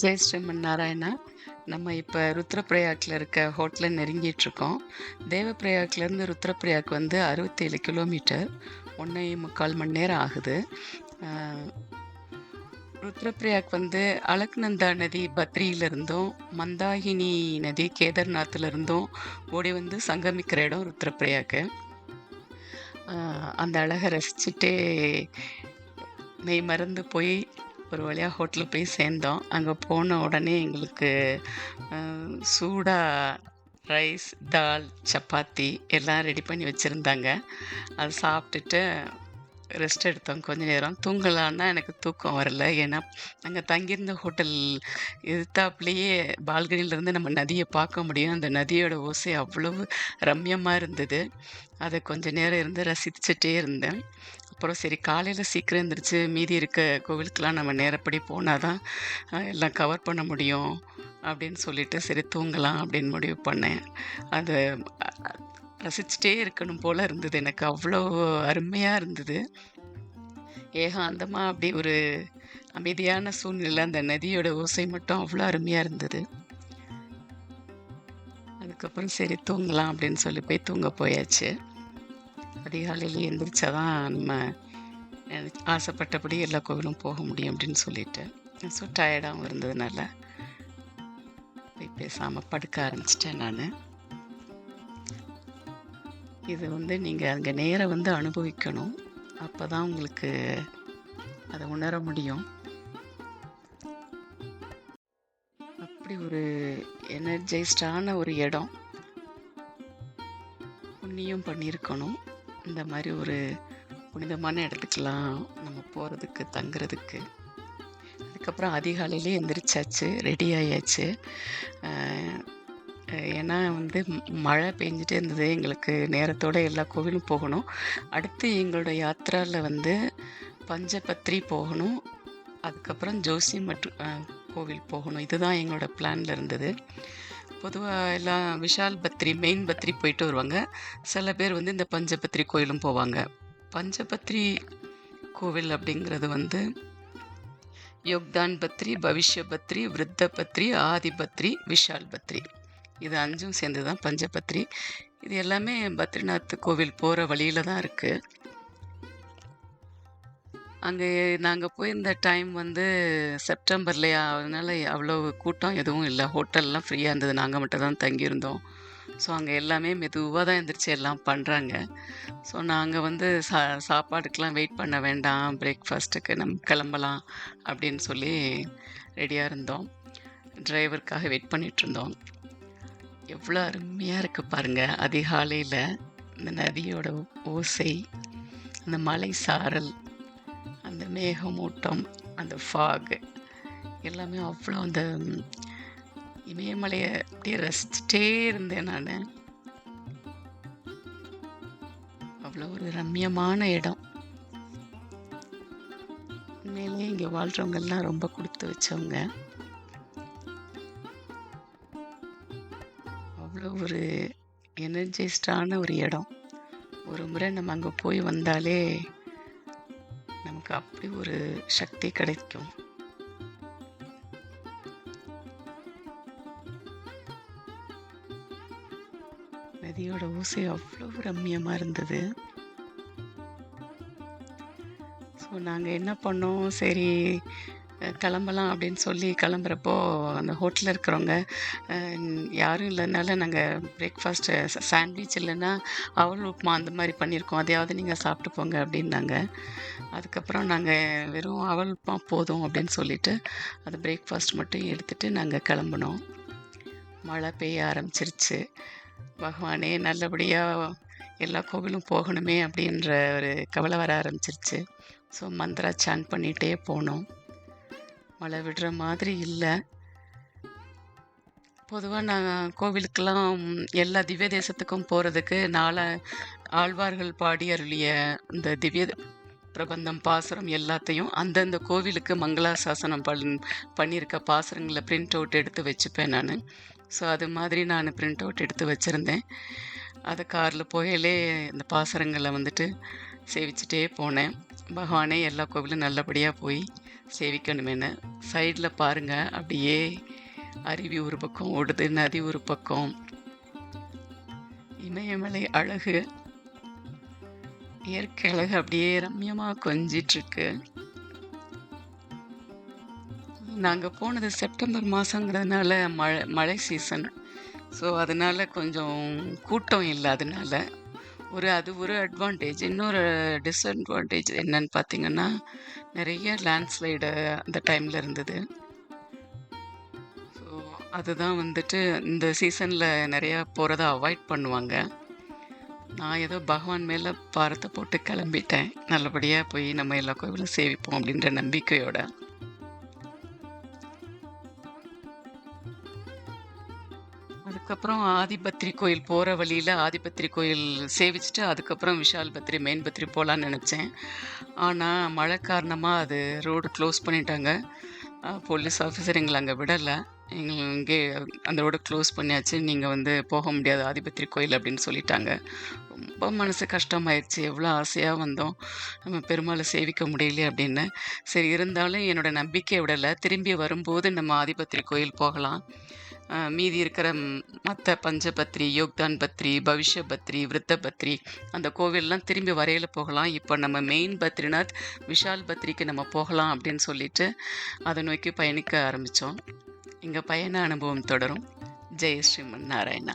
ஜெய் ஸ்ரீமன் நாராயணா நம்ம இப்போ ருத்ரப்பிரயாக்கில் இருக்க ஹோட்டலை நெருங்கிட்டுருக்கோம். தேவப்பிரயாக்லேருந்து ருத்ரப்பிரயாக் வந்து அறுபத்தேழு கிலோமீட்டர் ஒன்றே முக்கால் மணி நேரம் ஆகுது. ருத்ரப்பிரயாக் வந்து அலக்நந்தா நதி பத்ரியிலிருந்தும் மந்தாகினி நதி கேதார்நாத்லேருந்தும் ஓடி வந்து சங்கமிக்கிற இடம் ருத்ரப்பிரயாக்கு அந்த அழகை ரசிச்சுட்டே மெய் மறந்து போய் ஒரு வழியாக ஹோட்டலில் போய் சேர்ந்தோம். அங்கே போன உடனே எங்களுக்கு சூடாக ரைஸ் தால் சப்பாத்தி எல்லாம் ரெடி பண்ணி வச்சுருந்தாங்க. அது சாப்பிட்டுட்டு ரெஸ்ட் எடுத்தோம் கொஞ்ச நேரம். தூங்கலான்னா எனக்கு தூக்கம் வரல. ஏன்னா அங்கே தங்கியிருந்த ஹோட்டல் எதிர்த்தாப்புலேயே பால்கனியிலேருந்து நம்ம நதியை பார்க்க முடியும். அந்த நதியோட ஓசை அவ்வளவு ரம்யமாக இருந்தது. அதை கொஞ்ச நேரம் இருந்து ரசிச்சுட்டே இருந்தேன். அப்புறம் சரி காலையில் சீக்கிரம் எழுந்திரிச்சு மீதி இருக்க கோவிலுக்கெலாம் நம்ம நேரப்படி போனால் தான் எல்லாம் கவர் பண்ண முடியும் அப்படின்னு சொல்லிட்டு சரி தூங்கலாம் அப்படின்னு முடிவு பண்ணேன். அது ரசிச்சுட்டே இருக்கணும் போல் இருந்தது. எனக்கு அவ்வளோ அருமையாக இருந்தது. ஏகாந்தமாக அப்படி ஒரு அமைதியான சூழ்நிலை அந்த நதியோட ஓசை மட்டும் அவ்வளோ அருமையாக இருந்தது. அதுக்கப்புறம் சரி தூங்கலாம் அப்படின்னு சொல்லி போய் தூங்க போயாச்சு. அதிகாலையில் எழுந்திரிச்சா தான் நம்ம ஆசைப்பட்டபடி எல்லா கோவிலும் போக முடியும் அப்படின்னு சொல்லிட்டு. ஸோ டயர்டாகவும் இருந்ததுனால போய் பேசாமல் படுக்க ஆரம்பிச்சிட்டேன் நான். இது வந்து நீங்கள் அங்கே நேரம் வந்து அனுபவிக்கணும். அப்போ தான் உங்களுக்கு அதை உணர முடியும். அப்படி ஒரு எனர்ஜைஸ்டான ஒரு இடம். புண்ணியம் பண்ணியிருக்கணும். இந்த மாதிரி ஒரு புனிதமான இடத்துக்கெல்லாம் நம்ம போகிறதுக்கு தங்குறதுக்கு. அதுக்கப்புறம் அதிகாலையிலே எந்திரிச்சாச்சு ரெடி ஆயாச்சு. ஏன்னா வந்து மழை பெஞ்சிட்டே இருந்தது. எங்களுக்கு நேரத்தோட எல்லா கோவிலும் போகணும். அடுத்து எங்களோட யாத்திராவில் வந்து பஞ்சபத்ரி போகணும். அதுக்கப்புறம் ஜோசி மற்றும் கோவில் போகணும். இதுதான் எங்களோட பிளானில் இருந்தது. பொதுவாக எல்லாம் விஷால் பத்ரி மெயின் பத்ரி போயிட்டு வருவாங்க. சில பேர் வந்து இந்த பஞ்சபத்ரி கோயிலும் போவாங்க. பஞ்சபத்ரி கோவில் அப்படிங்கிறது வந்து யோக்தான் பத்ரி பவிஷ்ய பத்ரி விருத்த பத்ரி ஆதி பத்ரி விஷால் பத்ரி இது அஞ்சும் சேர்ந்து தான் பஞ்சபத்ரி இது எல்லாமே பத்ரிநாத் கோவில் போகிற வழியில தான் இருக்குது அங்கே நாங்கள் போயிருந்த டைம் வந்து செப்டம்பர்லையா? அதனால அவ்வளோ கூட்டம் எதுவும் இல்லை. ஹோட்டல்லாம் ஃப்ரீயாக இருந்தது. நாங்கள் மட்டும் தான் தங்கியிருந்தோம். ஸோ அங்கே எல்லாமே மெதுவாக தான் எந்திரிச்சு எல்லாம் பண்ணுறாங்க ஸோ நாங்கள் வந்து சா சாப்பாடுக்கெலாம் வெயிட் பண்ண வேண்டாம். பிரேக்ஃபாஸ்ட்டுக்கு நம்ம கிளம்பலாம் அப்படின்னு சொல்லி ரெடியாக இருந்தோம். டிரைவருக்காக வெயிட் பண்ணிகிட்ருந்தோம் எவ்வளோ அருமையாக இருக்குது பாருங்கள் அதிகாலையில் இந்த நதியோட ஓசை அந்த மலை சாரல் அந்த மேகமூட்டம் அந்த ஃபாக் எல்லாமே அவ்வளோ அந்த இமயமலையை அப்படியே ரசிச்சுட்டே இருந்தேன் நான். அவ்வளோ ஒரு ரம்யமான இடம். உண்மையிலே இங்கே வாழ்கிறவங்கெல்லாம் ரொம்ப கொடுத்து வச்சவங்க. அவ்வளோ ஒரு எனர்ஜைஸ்டான ஒரு இடம். ஒரு முறை நம்ம அங்கே போய் வந்தாலே நமக்கு அப்படி ஒரு சக்தி கிடைக்கும். நதியோட ஓசை அவ்வளோ ரம்மியமாக இருந்தது. ஸோ நாங்கள் என்ன பண்ணோம்? சரி கிளம்பலாம் அப்படின்னு சொல்லி கிளம்புறப்போ அந்த ஹோட்டலில் இருக்கிறவங்க யாரும் இல்லைனால நாங்கள் பிரேக்ஃபாஸ்ட்டு சாண்ட்விச் இல்லைன்னா அவல் உப்புமா அந்த மாதிரி பண்ணியிருக்கோம். அதையாவது நீங்கள் சாப்பிட்டு போங்க அப்படின்னாங்க. அதுக்கப்புறம் நாங்கள் வெறும் அவல் உப்புமா போதும் அப்படின்னு சொல்லிட்டு அது பிரேக்ஃபாஸ்ட் மட்டும் எடுத்துகிட்டு நாங்கள் கிளம்புனோம். மழை பெய்ய ஆரம்பிச்சிருச்சு. பகவானே நல்லபடியாக எல்லா கோவிலும் போகணுமே அப்படின்ற ஒரு கவலை வர ஆரம்பிச்சிருச்சு. ஸோ மந்திரா சான் பண்ணிகிட்டே போனோம். மழை விடுற மாதிரி இல்லை. பொதுவாக நான் கோவிலுக்கெல்லாம் எல்லா திவ்ய தேசத்துக்கும் போகிறதுக்கு நாள ஆழ்வார்கள் பாடி அருளிய இந்த திவ்ய பிரபந்தம் பாசுரம் எல்லாத்தையும் அந்தந்த கோவிலுக்கு மங்களாசாசனம் பண் பண்ணியிருக்க பாசுரங்களை பிரிண்ட் அவுட் எடுத்து வச்சுப்பேன் நான். ஸோ அது மாதிரி நான் பிரிண்ட் அவுட் எடுத்து வச்சுருந்தேன். அதை காரில் போயிலே இந்த பாசுரங்களை வந்துட்டு சேவிச்சுட்டே போனேன். பகவானே எல்லா கோவிலும் நல்லபடியாக போய் சேவிக்கணுமேனு சைடில் பாருங்க. அப்படியே அருவி ஒரு பக்கம் ஓடுது நதி ஒரு பக்கம். இமயமலை அழகு. இயற்கை அழகு அப்படியே ரம்யமாக கொஞ்சிட்ருக்கு நாங்கள் போனது செப்டம்பர் மாதங்கிறதுனால மழை மழை சீசன் ஸோ அதனால் கொஞ்சம் கூட்டம் இல்லை அதனால. ஒரு அது ஒரு அட்வான்டேஜ் இன்னொரு டிஸ்அட்வான்டேஜ் என்னன்னு பார்த்தீங்கன்னா நிறைய லேண்ட்ஸ்லைடு அந்த டைமில் இருந்தது. ஸோ அதுதான் வந்துட்டு இந்த சீசனில் நிறையா போகிறத அவாய்ட் பண்ணுவாங்க. நான் ஏதோ பகவான் மேலே பாரத்தை போட்டு கிளம்பிட்டேன். நல்லபடியாக போய் நம்ம எல்லா கோவிலும் சேவிப்போம் அப்படின்ற நம்பிக்கையோடு. அதுக்கப்புறம் ஆதிபத்ரி கோயில் போகிற வழியில் ஆதிபத்ரி கோயில் சேவிச்சுட்டு அதுக்கப்புறம் விஷால் பத்ரி மெயின் பத்ரி போகலான்னு நினச்சேன். ஆனால் மழை காரணமாக அது ரோடு க்ளோஸ் பண்ணிட்டாங்க. போலீஸ் ஆஃபீஸர் எங்களை அங்கே விடலை. எங்களை இங்கே அந்த ரோடு க்ளோஸ் பண்ணியாச்சு. நீங்கள் வந்து போக முடியாது ஆதிபத்ரி கோயில் அப்படின்னு சொல்லிட்டாங்க. ரொம்ப மனசு கஷ்டமாயிடுச்சு எவ்வளோ ஆசையாக வந்தோம். நம்ம பெருமாளை சேவிக்க முடியல அப்படின்னு. சரி இருந்தாலும் என்னோட நம்பிக்கை விடலை. திரும்பி வரும்போது நம்ம ஆதிபத்திரி கோயில் போகலாம். மீதி இருக்கிற மற்ற பஞ்சபத்ரி யோக்தான் பத்ரி பவிஷ்ய பத்ரி விருத்த பத்ரி அந்த கோவில்லாம் திரும்பி வரையில் போகலாம். இப்போ நம்ம மெயின் பத்ரிநாத் விஷால் பத்ரிக்கு நம்ம போகலாம் அப்படின்னு சொல்லிட்டு அதை நோக்கி பயணிக்க ஆரம்பித்தோம் இங்கே பயண அனுபவம் தொடரும். ஜெய் ஸ்ரீமன் நாராயணா.